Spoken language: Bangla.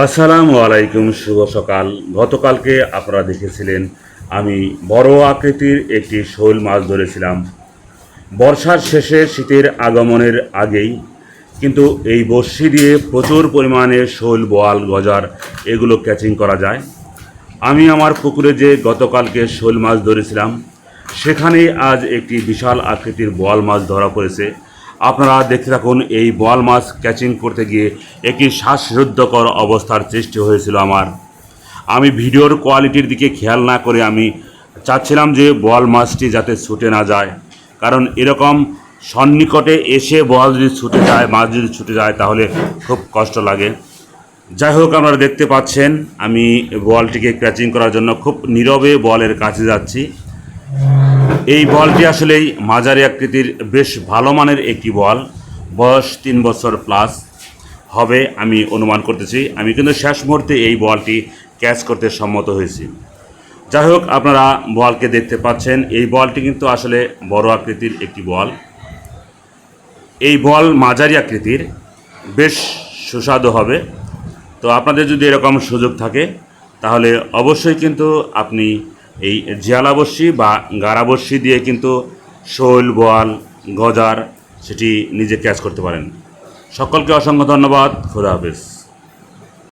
আসসালামু আলাইকুম, শুভ সকাল। গতকালকে আপনারা দেখেছিলেন, আমি বড় আকৃতির একটি শৈল মাছ ধরেছিলাম। বর্ষার শেষে শীতের আগমনের আগেই, কিন্তু এই বর্ষি দিয়ে প্রচুর পরিমাণে শোল, বোয়াল, গজার, এগুলো ক্যাচিং করা যায়। আমি আমার পুকুরে যে গতকালকে শোল মাছ ধরেছিলাম, সেখানেই আজ একটি বিশাল আকৃতির বোয়াল মাছ ধরা পড়েছে। আপনারা দেখতে থাকুন, এই বোয়াল মাছ ক্যাচিং করতে গিয়ে একটি শ্বাসরুদ্ধকর অবস্থার সৃষ্টি হয়েছিল আমার। আমি ভিডিওর কোয়ালিটির দিকে খেয়াল না করে আমি চাচ্ছিলাম যে বোয়াল মাছটি যাতে ছুটে না যায়। কারণ এরকম সন্নিকটে এসে বোয়াল যদি ছুটে যায়, মাছ যদি ছুটে যায়, তাহলে খুব কষ্ট লাগে। যাই হোক, আপনারা দেখতে পাচ্ছেন, আমি বলটিকে ক্যাচিং করার জন্য খুব নীরবে বলের কাছে যাচ্ছি। এই বলটি আসলেই মাঝারি আকৃতির বেশ ভালো মানের একটি বল। বয়স তিন বছর প্লাস হবে, আমি অনুমান করতেছি। আমি কিন্তু শেষ মুহূর্তে এই বলটি ক্যাচ করতে সম্মত হয়েছি। যাই হোক, আপনারা বলকে দেখতে পাচ্ছেন। এই বলটি কিন্তু আসলে বড় আকৃতির একটি বল। এই বল মাঝারি আকৃতির, বেশ সুস্বাদু হবে। তো আপনাদের যদি এরকম সুযোগ থাকে, তাহলে অবশ্যই কিন্তু আপনি এই জিয়ালা জিয়ালাবস্যি বা গারাবস্যি দিয়ে কিন্তু শৈল, বোয়াল, গজার, সেটি নিজে ক্যাচ করতে পারেন। সকলকে অসংখ্য ধন্যবাদ। খোদা হাফেজ।